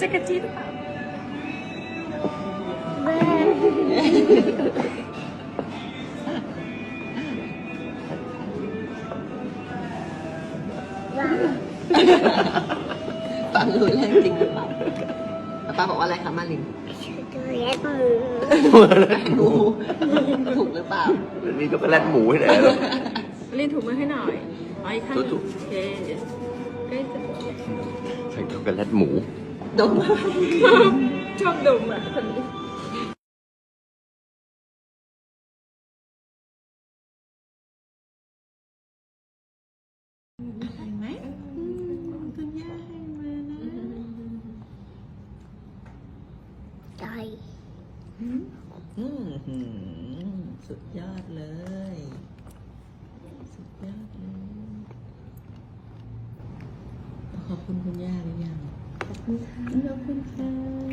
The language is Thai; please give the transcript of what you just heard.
จักรจี้หรือเปล่าแม่ฟังรู้เรื่องจริงหรือเปล่าป้าบอกว่าอะไรคะมาลินตัวเล็กหมูงูถูกหรือเปล่านี่ก็แลดหมูให้ไหนแล้วลินถูกมือให้หน่อยอ๋ออีกข้างหนึ่งถูกโอเคใกล้จะใช่ช็อกโกแลตหมู ดมอะไร ชอบดมอ่ะคนนี้ ไหมคุณย่าให้มานะ ใจ อืมหือสุดยอดเลย สุดยอดเลยขอบคุณคุณย่าหรือยังขอบคุณค่ะ ขอบคุณค่ะ